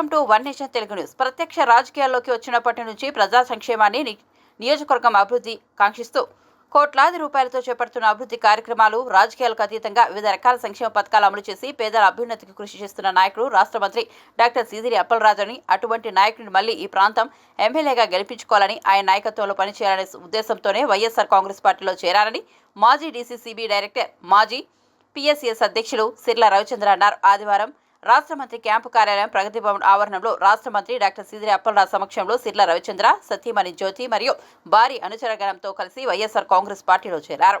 Welcome to one nation Telugu news. ప్రత్యక్ష రాజకీయాల్లోకి వచ్చినప్పటి నుంచి ప్రజా సంక్షేమాన్ని నియోజకవర్గం అభివృద్ధి కాంక్షిస్తూ కోట్లాది రూపాయలతో చేపడుతున్న అభివృద్ధి కార్యక్రమాలు రాజకీయాలకు అతీతంగా వివిధ రకాల సంక్షేమ పథకాలు అమలు చేసి పేదల అభ్యున్నతికి కృషి చేస్తున్న నాయకుడు రాష్ట్ర మంత్రి డాక్టర్ సీదిరి అప్పలరాజని అని అటువంటి నాయకుడిని మళ్ళీ ఈ ప్రాంతం ఎమ్మెల్యేగా గెలిపించుకోవాలని ఆయన నాయకత్వంలో పనిచేయాలనే ఉద్దేశంతోనే వైఎస్ఆర్ కాంగ్రెస్ పార్టీలో చేరారని మాజీ డీసీసీబీ డైరెక్టర్ మాజీ పిఎస్సిఎస్ అధ్యక్షులు సిర్ల రవిచంద్ర అన్నారు. ఆదివారం రాష్ట్ర మంత్రి క్యాంపు కార్యాలయం ప్రగతి భవన్ ఆవరణంలో రాష్ట్ర మంత్రి డాక్టర్ సిదిరి అప్పలరాజు సమక్షంలో సిర్ల రవిచంద్ర సతీమణి జ్యోతి మరియు భారీ అనుచరగణంతో కలిసి వైఎస్ఆర్ కాంగ్రెస్ పార్టీలో చేరారు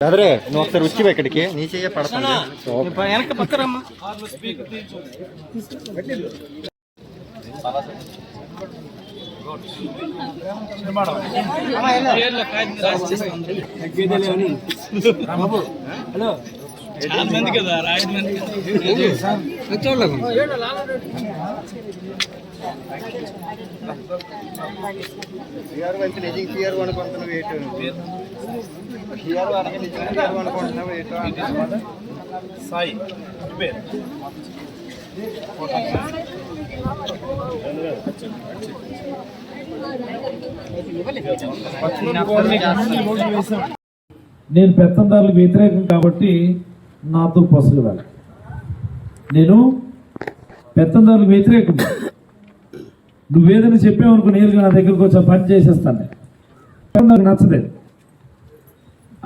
చదరే నువ్వు ఒకసారి వచ్చి ఇక్కడికి నీ చెయ్య పడతాను వెనక పక్కరమ్మా హలో చాలా మంది కదా ఐదు మంది సిఆర్ సాయి నేను పెత్తందారులకు వ్యతిరేకం కాబట్టి నాతో పొసగదాలి నేను పెత్తందారులకు వ్యతిరేకం. నువ్వేదైనా చెప్పావనుకో నేరుగా నా దగ్గరకు వచ్చి పని చేసేస్తాను. నేను.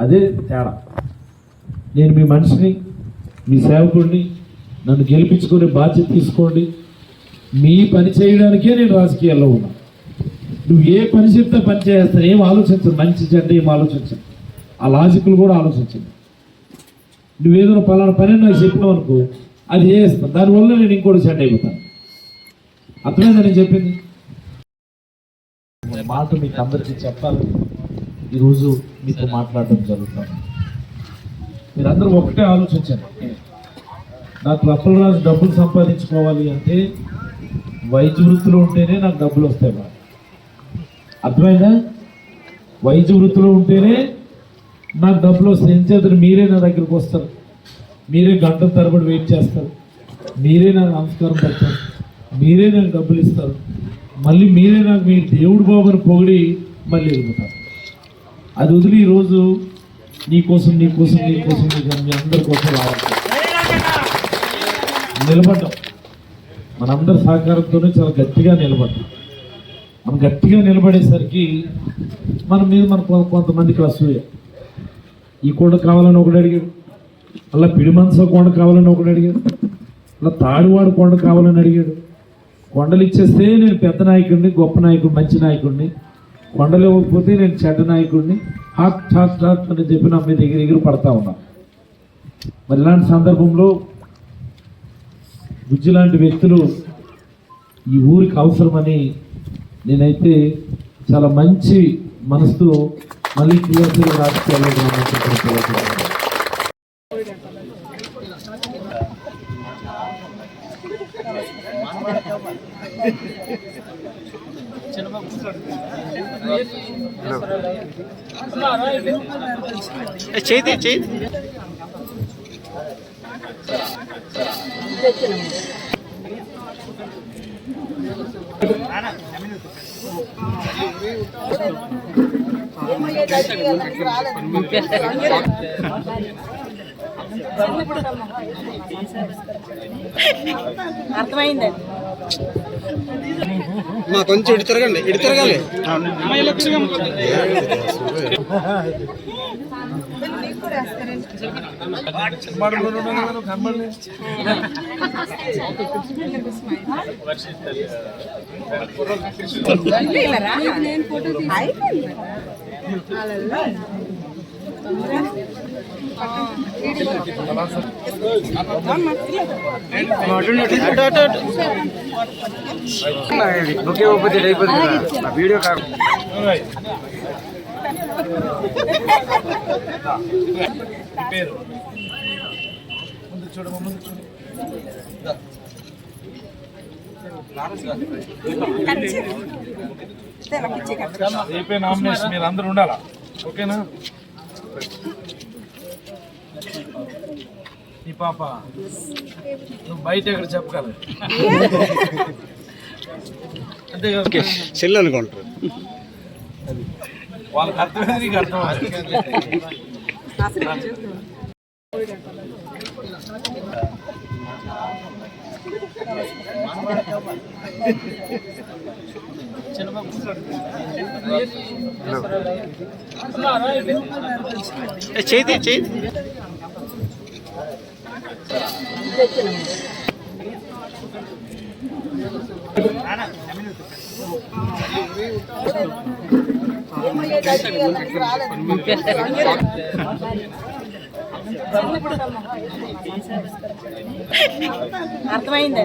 అదే తేడా. నేను మీ మనిషిని మీ సేవకుడిని నన్ను గెలిపించుకునే బాధ్యత తీసుకోండి. మీ పని చేయడానికే నేను రాజకీయాల్లో ఉన్నా. నువ్వు ఏ పని చెప్తే పని చేస్తాను ఏం ఆలోచించదు మంచి చెడ్డ ఏం ఆలోచించదు ఆ లాజిక్లు కూడా ఆలోచించండి నువ్వేదో పలానా పని నాకు చెప్పినావు అనుకో అది చేస్తాను. దానివల్ల నేను ఇంకోటి చెడ్డ అయిపోతాను. అర్థమైందా నేను చెప్పింది? మాట మీకు అందరికీ చెప్పాలి. ఈరోజు మీతో మాట్లాడడం జరుగుతుంది. మీరందరూ ఒకటే ఆలోచించండి. నాకు అప్పలరాజు డబ్బులు సంపాదించుకోవాలి అంటే వైద్య వృత్తిలో ఉంటేనే నాకు డబ్బులు వస్తాయి మా అర్థమైందా? వైద్య వృత్తిలో ఉంటేనే నాకు డబ్బులు వస్తాయి. ఏం చేద్దరు మీరే నా దగ్గరికి వస్తారు. మీరే గంటల తరబడి వెయిట్ చేస్తారు. మీరే నాకు నమస్కారం పెడతారు మీరే నాకు డబ్బులు ఇస్తారు. మళ్ళీ మీరే నాకు మీ దేవుడు బాబుని పొగిడి మళ్ళీ వెళ్ళిపోతారు. అది వదిలి ఈరోజు నీకోసం నీకోసం నీకోసం నీకోసం మీ అందరి కోసం రావాలి నిలబడ్డాం. మనందరి సహకారంతోనే చాలా గట్టిగా నిలబడ్డాం. మనం గట్టిగా నిలబడేసరికి మన మీద మన కొంతమందికి అసూయ ఈ కొండ కావాలని ఒకటి అడిగాడు. అలా పిడి కొండ కావాలని ఒకటి అడిగాడు. అలా తాడివాడు కొండ కావాలని అడిగాడు. కొండలు ఇచ్చేస్తే నేను పెద్ద నాయకుడిని గొప్ప నాయకుడు మంచి నాయకుడిని కొండలేకపోతే నేను చెడ్డ నాయకుడిని. హాక్ ఠాక్ ఠాక్ అని చెప్పి నా మీద ఎగిరి ఎగిరి పడతా ఉన్నా. మరి ఇలాంటి సందర్భంలో బుజ్జి లాంటి వ్యక్తులు ఈ ఊరికి అవసరమని నేనైతే చాలా మంచి మనసుతో మళ్ళీ క్రియాశీల రాజకీయాల్లో చేతి చేతి అర్థమైందండి. మా కొంచెం ఇటు తిరగండి ఇటు తిరగాలి. కూడా వేస్తారండి అయిపోతుంది వీడియో కాదు పేరు రేపే నామినేషన్ మీరు అందరు ఉండాలా ఓకేనా? ఈ పాప నువ్వు బయట ఎక్కడ చెప్పగలరు అంతే సెల్ అనుకుంటారు వాళ్ళకి అర్థమైంది నీకు అర్థం చేతి చేతి అర్థమైంది.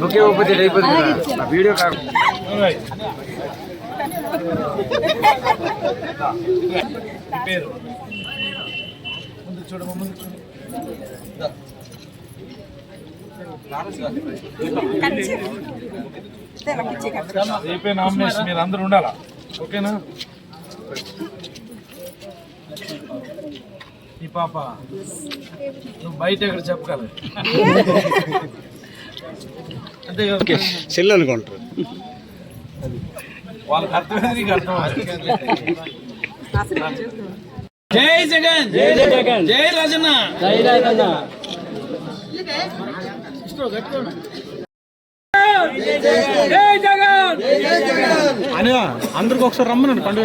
ఒకే ఒప్పుతుంది అయిపోతుంది వీడియో కాదు పేరు ముందు ముందు రేపే నామినేషన్ మీరు అందరు ఉండాలా ఓకేనా? ఈ పాప. నువ్వు బయట ఎక్కడ చెప్పగలరు అంతే కదా సెల్ అనుకుంటారు వాళ్ళకి అర్థమైంది నీకు అర్థం జై జగన్! జై జగన్! జై రాజన్న! జై రాజన్న! జై జగన్! అందరికి ఒకసారి రమ్మనండి పండుగ.